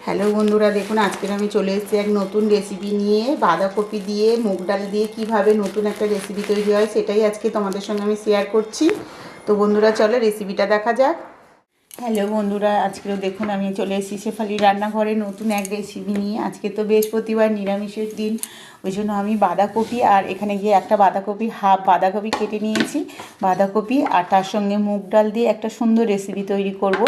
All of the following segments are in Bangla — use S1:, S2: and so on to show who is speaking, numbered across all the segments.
S1: হ্যালো বন্ধুরা, দেখুন আজকের আমি চলে এসেছি এক নতুন রেসিপি নিয়ে। বাঁধাকপি দিয়ে, মুগ ডাল দিয়ে কীভাবে নতুন একটা রেসিপি তৈরি হয় সেটাই আজকে তোমাদের সঙ্গে আমি শেয়ার করছি। তো বন্ধুরা, চলো রেসিপিটা দেখা যাক। হ্যালো বন্ধুরা, আজকেও দেখুন, আমি চলে এসেছি শেফালি রান্নাঘরে নতুন এক রেসিপি নিয়ে। আজকে তো বৃহস্পতিবার, নিরামিষের দিন, ওই জন্য আমি বাঁধাকপি আর এখানে গিয়ে একটা বাঁধাকপি, হাফ বাঁধাকপি কেটে নিয়েছি। বাঁধাকপি আর তার সঙ্গে মুগ ডাল দিয়ে একটা সুন্দর রেসিপি তৈরি করব।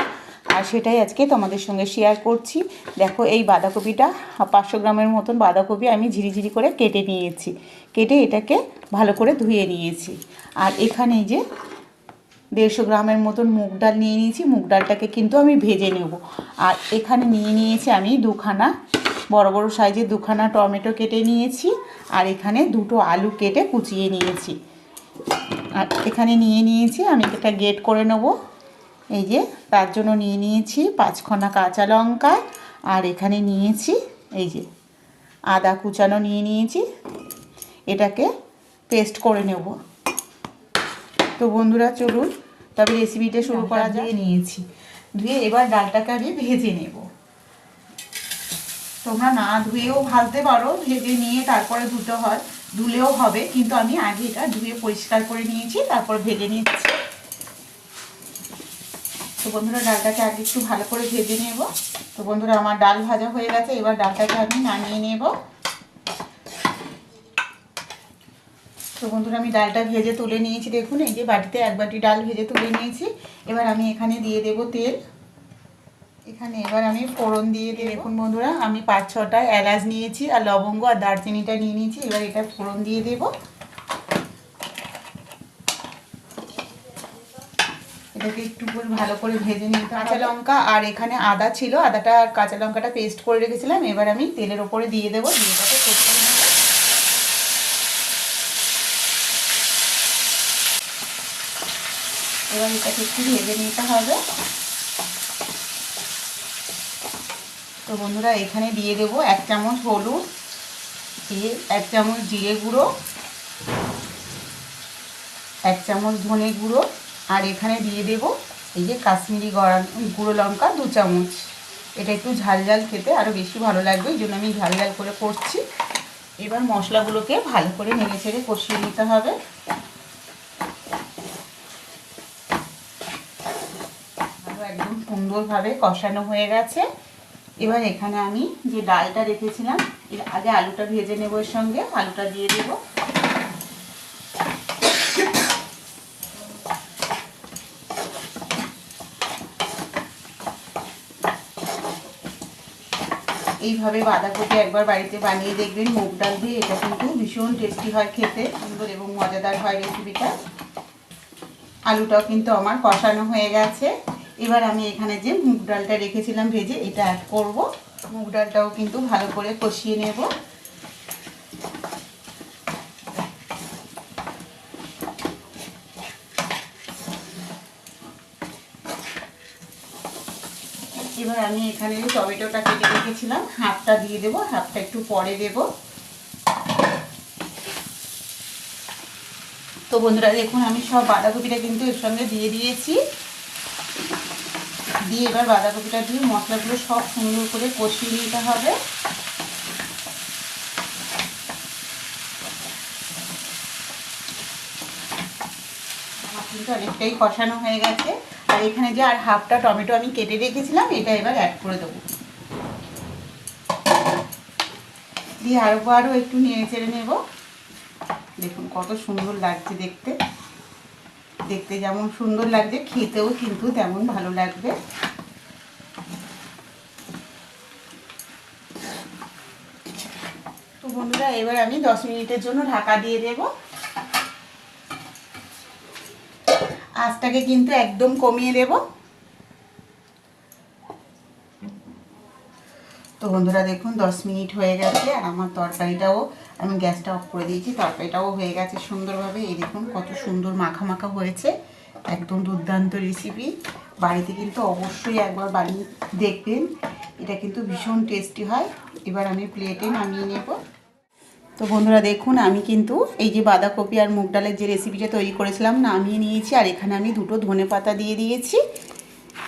S1: আর সেটাই আজকে তোমাদের সঙ্গে শেয়ার করছি। দেখো এই বাঁধাকপিটা, পাঁচশো গ্রামের মতন বাঁধাকপি আমি ঝিরিঝিরি করে কেটে নিয়েছি। কেটে এটাকে ভালো করে ধুয়ে নিয়েছি। আর এখানে যে দেড়শো গ্রামের মতন মুগ ডাল নিয়ে নিয়েছি। মুগ ডালটাকে কিন্তু আমি ভেজে নেব। আর এখানে নিয়ে নিয়েছি আমি দুখানা, বড় বড় সাইজের দুখানা টমেটো কেটে নিয়েছি। আর এখানে দুটো আলু কেটে কুচিয়ে নিয়েছি। আর এখানে নিয়ে নিয়েছি, আমি এটা গেট করে নেব। এই যে তার জন্য নিয়ে নিয়েছি পাঁচখানা কাঁচা লঙ্কা আর এখানে নিয়েছি এই যে আদা কুচানো নিয়ে নিয়েছি। এটাকে পেস্ট করে নেব। তো বন্ধুরা চলুন তবে রেসিপিটা শুরু করা যায় নিয়েছি। ধুয়ে এবার ডালটাকে আমি ভেজে নেব। তোমরা না ধুয়েও ভাজতে পারো ভেজে নিয়ে তারপরে ধুতে হয়। ধুলেও হবে কিন্তু আমি আগে এটা ধুয়ে পরিষ্কার করে নিয়েছি তারপর ভেজে নিচ্ছি। তো বন্ধুরা, ডালটাকে আগে একটু ভালো করে ভেজে নেব। তো বন্ধুরা, আমার ডাল ভাজা হয়ে গেছে, এবার ডালটাকে আমি নামিয়ে নেব। তো বন্ধুরা, আমি ডালটা ভেজে তুলে নিয়েছি, দেখুন, এই যে বাটিতে এক বাটি ডাল ভেজে তুলে নিয়েছি। এবার আমি এখানে দিয়ে দেব তেল। এখানে এবার আমি ফোড়ন দিয়ে দিয়ে দেখুন বন্ধুরা, আমি পাঁচ ছটা এলাচ নিয়েছি, আর লবঙ্গ আর দারচিনিটা নিয়ে নিয়েছি। এবার এটা ফোড়ন দিয়ে দেব। এটাকে একটু ভালো করে ভেজে নিতে কাঁচা লঙ্কা আর এখানে আদা ছিল, আদাটা আর কাঁচা লঙ্কাটা পেস্ট করে রেখেছিলাম। এবার আমি তেলের ওপরে দিয়ে দেবো, দিয়ে নেব। এবার এটাকে একটু ভেজে নিতে হবে। তো বন্ধুরা, এখানে দিয়ে দেবো এক চামচ হলুদ, দিয়ে এক চামচ জিরে গুঁড়ো, এক চামচ ধনে গুঁড়ো আর এখানে দিয়ে দেবো এই যে কাশ্মীরি গড়া গুঁড়ো লঙ্কা দু চামচ। এটা একটু ঝাল ঝাল খেতে আরও বেশি ভালো লাগবে, এই জন্য আমি ঝাল ঝাল করে করছি। এবার মশলাগুলোকে ভালো করে নেড়ে ছেড়ে কষিয়ে নিতে হবে। একদম সুন্দরভাবে কষানো হয়ে গেছে। এবার এখানে আমি যে ডালটা রেখেছিলাম, এর আগে আলুটা ভেজে নেব এর সঙ্গে, আলুটা দিয়ে দেব। এইভাবে বাঁধাকপি একবার বাড়িতে বানিয়ে দেখবেন, মুগ ডাল দিয়ে এটা কিন্তু ভীষণ টেস্টি হয় খেতে, সুন্দর এবং মজাদার হয় রেসিপিটা আলুটাও কিন্তু আমার কষানো হয়ে গেছে। এবার আমি এখানে যে মুগ ডালটা রেখেছিলাম ভেজে, এটা অ্যাড করব। মুগ ডালটাও কিন্তু ভালো করে কষিয়ে নেব। এবার আমি এখানে টমেটোটা কেটে রেখেছিলাম, হাফটা দিয়ে দেবো, হাফটা একটু পরে দেব। তো বন্ধুরা, দেখুন, আমি সব বাঁধাকপিটা কিন্তু এর সঙ্গে দিয়ে দিয়েছি। দিয়ে এবার বাঁধাকপিটা দিয়ে মশলাগুলো সব সুন্দর করে কষিয়ে নিতে হবে। কিন্তু অনেকটাই কষানো হয়ে গেছে। আর এখানে যে আর হাফটা টমেটো আমি কেটে রেখেছিলাম, এটা এবার অ্যাড করে দেবো। দিয়ে আরও একটু নেড়ে চেড়ে নেব। দেখুন কত সুন্দর লাগছে দেখতে। দেখতে যেমন সুন্দর লাগছে, খেতেও কিন্তু তেমন ভালো লাগবে। তো বন্ধুরা, এবার আমি দশ মিনিটের জন্য ঢাকা দিয়ে দেব। আঁচটাকে কিন্তু একদম কমিয়ে দেব। তো বন্ধুরা দেখুন, দশ মিনিট হয়ে গেছে আর আমার তরকারিটাও, আমি গ্যাসটা অফ করে দিয়েছি, তরকারিটাও হয়ে গেছে সুন্দরভাবে। এই দেখুন, কত সুন্দর মাখা মাখা হয়েছে, একদম দুর্দান্ত রেসিপি বাড়িতে কিন্তু অবশ্যই একবার বানিয়ে দেখবেন, এটা কিন্তু ভীষণ টেস্টি হয়। এবার আমি প্লেটে নামিয়ে নেব। তো বন্ধুরা দেখুন, আমি কিন্তু এই যে বাঁধাকপি আর মুগ ডালের যে রেসিপিটা তৈরি করেছিলাম, নামিয়ে নিয়েছি, আর এখানে আমি দুটো ধনে পাতা দিয়ে দিয়েছি।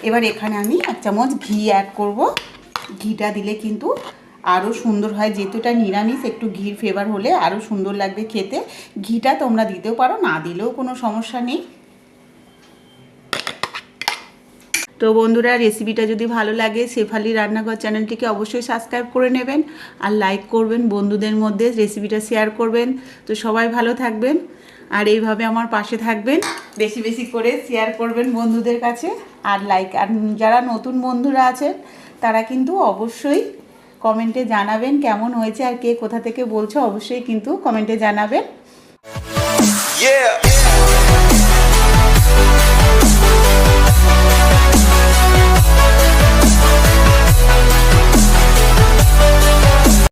S1: এবার এখানে আমি এক চামচ ঘি অ্যাড করব। ঘিটা দিলে কিন্তু আরও সুন্দর হয়, যেহেতু এটা নিরামিষ, একটু ঘির ফ্লেভার হলে আরও সুন্দর লাগবে খেতে। ঘিটা তোমরা দিতেও পারো, না দিলেও কোনো সমস্যা নেই। তো বন্ধুরা রেসিপিটা যদি ভালো লাগে শেফালি রান্নাঘর চ্যানেলটিকে অবশ্যই সাবস্ক্রাইব করে নেবেন আর লাইক করবেন, বন্ধুদের মধ্যে রেসিপিটা শেয়ার করবেন। তো সবাই ভালো থাকবেন আর এইভাবে আমার পাশে থাকবেন, বেশি বেশি করে শেয়ার করবেন বন্ধুদের কাছে। আর লাইক আর যারা নতুন বন্ধুরা আছেন, তারা কিন্তু অবশ্যই কমেন্টে জানাবেন কেমন হয়েছে আর কে কোথা থেকে বলছো, অবশ্যই কিন্তু কমেন্টে জানাবেন।
S2: Yeah.